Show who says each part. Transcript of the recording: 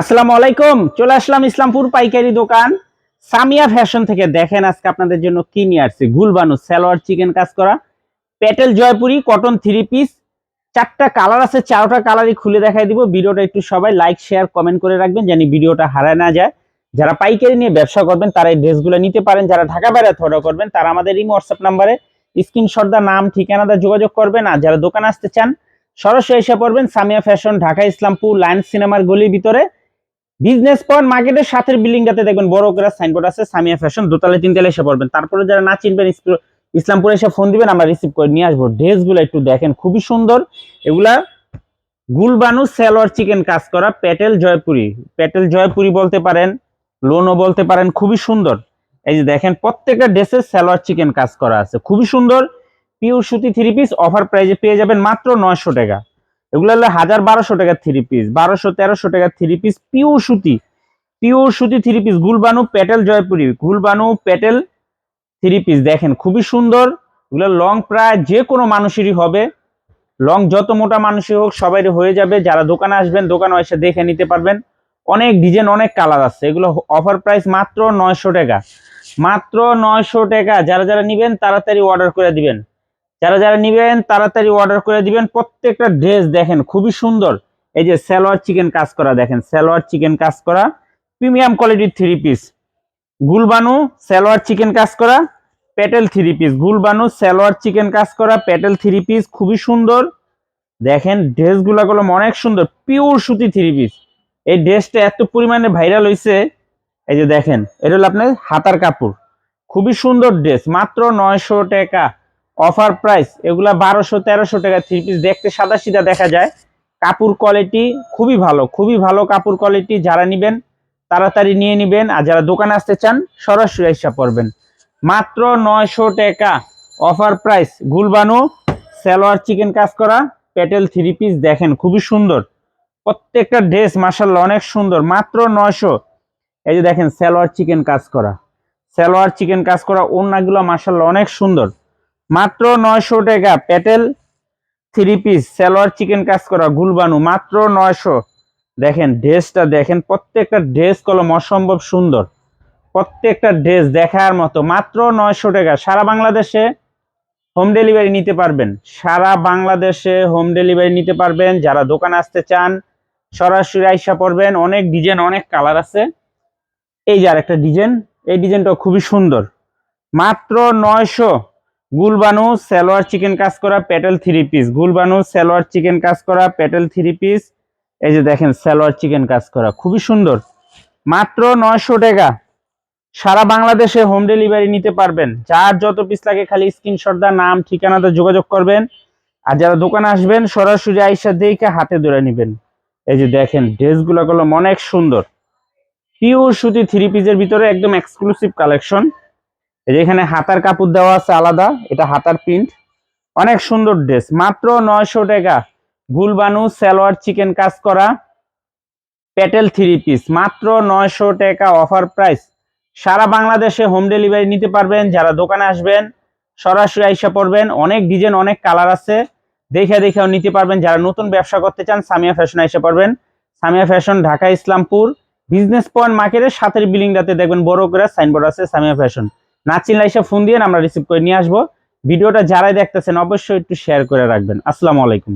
Speaker 1: আসসালামু আলাইকুম, চলে আসলাম ইসলামপুর পাইকারি দোকান। সামিয়া ফ্যাশন থেকে দেখেন আজকে আপনাদের জন্য কি নিয়ে আসছি। গুলবানু সালোয়ার চিকেন কাজ করা, Patel Jaipuri, cotton three piece চারটা কালার আছে, চারটা কালারই খুলে দেখাই দিব। ভিডিওটা একটু সবাই লাইক শেয়ার কমেন্ট করে রাখবেন জানি ভিডিওটা হারায় না যায়। যারা পাইকারি নিয়ে ব্যবসা করবেন, তারা এই ড্রেসগুলো নিতে পারেন। যারা ঢাকা বাইরে অর্ডার করবেন, তারা আমাদের এই হোয়াটসঅ্যাপ নাম্বারে স্ক্রিনশট দা নাম ঠিকানাটা যোগাযোগ করবেন। আর যারা দোকানে আসতে চান সরাসরি এসে পড়বেন সামিয়া ফ্যাশন, ঢাকা, ইসলামপুর লায়ন সিনেমার গলির ভিতরে। বিজনেস পয়েন্ট, মার্কেটের সাথের বিল্ডিংটাতে দেখবেন বড় করে সাইনবোর্ড আছে, সামিয়া ফ্যাশন, দোতলা তিনতলা এসে পড়বেন। তারপরে যারা না চিনবেন ইসলামপুরে এসে ফোন দিবেন, আমরা রিসিভ করে নিয়ে আসব। ড্রেসগুলো একটু দেখেন, খুবই সুন্দর। এগুলা গুলবানু সেলোয়ার চিকেন কাজ করা, প্যাটেল জয়পুরি। প্যাটেল জয়পুরি বলতে পারেন লোনও বলতে পারেন, খুবই সুন্দর। এই যে দেখেন, প্রত্যেকটা ড্রেসের সালোয়ার চিকেন কাজ করা আছে, খুবই সুন্দর। পিওর সুতি থ্রি পিস অফার প্রাইজে পেয়ে যাবেন মাত্র নয়শো টাকা। এগুলো হলো হাজার বারোশো টাকার থ্রি পিস বারোশো, তেরোশো টাকার থ্রি পিস পিওর সুতি। পিওর সুতি three piece Gulbanu Patel Jaipuri. Gulbanu Patel three piece দেখেন খুবই সুন্দর। এগুলো লং প্রায় যে কোনো মানুষেরই হবে। লং যত মোটা মানুষই হোক, সবাই হয়ে যাবে। যারা দোকানে আসবেন, দোকানে এসে দেখে নিতে পারবেন। অনেক ডিজাইন অনেক কালার আছে। এগুলো অফার প্রাইস মাত্র নয়শো টাকা। মাত্র নয়শো টাকা। যারা যারা নিবেন, তাড়াতাড়ি অর্ডার করে দিবেন। যারা যারা নিবেন, তাড়াতাড়ি অর্ডার করে দিবেন। প্রত্যেকটা ড্রেস দেখেন, খুবই সুন্দর। এই যে সালোয়ার চিকেন কাজ করা দেখেন, সালোয়ার চিকেন কাজ করা। প্রিমিয়াম কোয়ালিটির থ্রি পিস গুলবানু, সালোয়ার চিকেন কাজ করা। পেটেল থ্রি পিস গুলবানু, সালোয়ার চিকেন কাজ করা। পেটেল থ্রি পিস খুবই সুন্দর। দেখেন ড্রেসগুলো গুলো অনেক সুন্দর। পিওর সুতি থ্রি পিস এই ড্রেসটা এত পরিমাণে ভাইরাল হয়েছে এই যে দেখেন, এটা হলো আপনার হাতার কাপড়। খুবই সুন্দর ড্রেস মাত্র নয়শো টাকা। অফার প্রাইস, এগুলা বারোশো, তেরোশো টাকা থ্রি পিস দেখতে সাদা সিধা দেখা যায়। কাপড় কোয়ালিটি খুবই ভালো খুবই ভালো কাপড় কোয়ালিটি যারা নিবেন, তাড়াতাড়ি নিয়ে নিবেন। আর যারা দোকানে আসতে চান, সরাসরি এসে পড়বেন। মাত্র নয়শো টাকা অফার প্রাইস। গুলবানু, সালোয়ার চিকেন কাজ করা পেটেল থ্রি পিস দেখেন, খুবই সুন্দর। প্রত্যেকটা ড্রেস মাসাল্লাহ অনেক সুন্দর। মাত্র নয়শো। এই যে দেখেন, সালোয়ার চিকেন কাজ করা। সালোয়ার চিকেন কাজ করা, ওড়নাগুলো মাসাল্লাহ অনেক সুন্দর। মাত্র নয়শো টাকা। প্যাটেল থ্রি পিস সালোয়ার চিকেন কাজ করা গুলবানু, মাত্র নয়শো। দেখেন ড্রেসটা দেখেন, প্রত্যেকটা ড্রেস কলম অসম্ভব সুন্দর। প্রত্যেকটা ড্রেস দেখার মতো, মাত্র নয়শো টাকা। সারা বাংলাদেশে হোম ডেলিভারি নিতে পারবেন। সারা বাংলাদেশে হোম ডেলিভারি নিতে পারবেন। যারা দোকানে আসতে চান, সরাসরি আইসা পড়বেন। অনেক ডিজাইন অনেক কালার আছে। এই যে আরেকটা ডিজাইন এই ডিজাইনটা খুবই সুন্দর। মাত্র নয়শো। গুলবানু সালোয়ার চিকেন কাজ করা পেটেল থ্রি পিস গুলবানু সালোয়ার চিকেন কাজ করা পেটেল থ্রি পিস এই যে দেখেন, সালোয়ার চিকেন কাজ করা, খুবই সুন্দর। মাত্র নয়শো টাকা। সারা বাংলাদেশে হোম ডেলিভারি নিতে পারবেন। যার যত পিস লাগে খালি স্ক্রিনশট দা নাম, ঠিকানাতে যোগাযোগ করবেন। আর যারা দোকানে আসবেন, সরাসরি আইসা দেখে হাতে ধরে নেবেন। এই যে দেখেন, ড্রেসগুলো গুলো অনেক সুন্দর। পিওর সুতি থ্রি পিসের ভিতরে একদম এক্সক্লুসিভ কালেকশন এখানে হাতার কাপড় দেওয়া আছে আলাদা, এটা হাতার প্রিন্ট অনেক সুন্দর ড্রেস মাত্র নয়শো টাকা। গুলবানু সালোয়ার চিকেন কাজ করা পেটেল থ্রি পিস মাত্র নয়শো টাকা অফার প্রাইস সারা বাংলাদেশে হোম ডেলিভারি নিতে পারবেন, যারা দোকানে আসবেন, সরাসরি আইসা পড়বেন। অনেক ডিজাইন অনেক কালার আছে। দেখে দেখেও নিতে পারবেন। যারা নতুন ব্যবসা করতে চান, সামিয়া ফ্যাশন আইসা পড়বেন। Samia fashion Dhaka, Islampur. Business point মার্কেটের সাথের বিল্ডিংটাতে দেখবেন, বড় করে সাইনবোর্ড আছে সামিয়া ফ্যাশন না চিনলে এসে ফোন দিয়ে আমরা রিসিভ করে নিয়ে আসব। ভিডিওটা যারাই দেখতেছেন অবশ্যই একটু শেয়ার করে রাখবেন। আসসালামু আলাইকুম।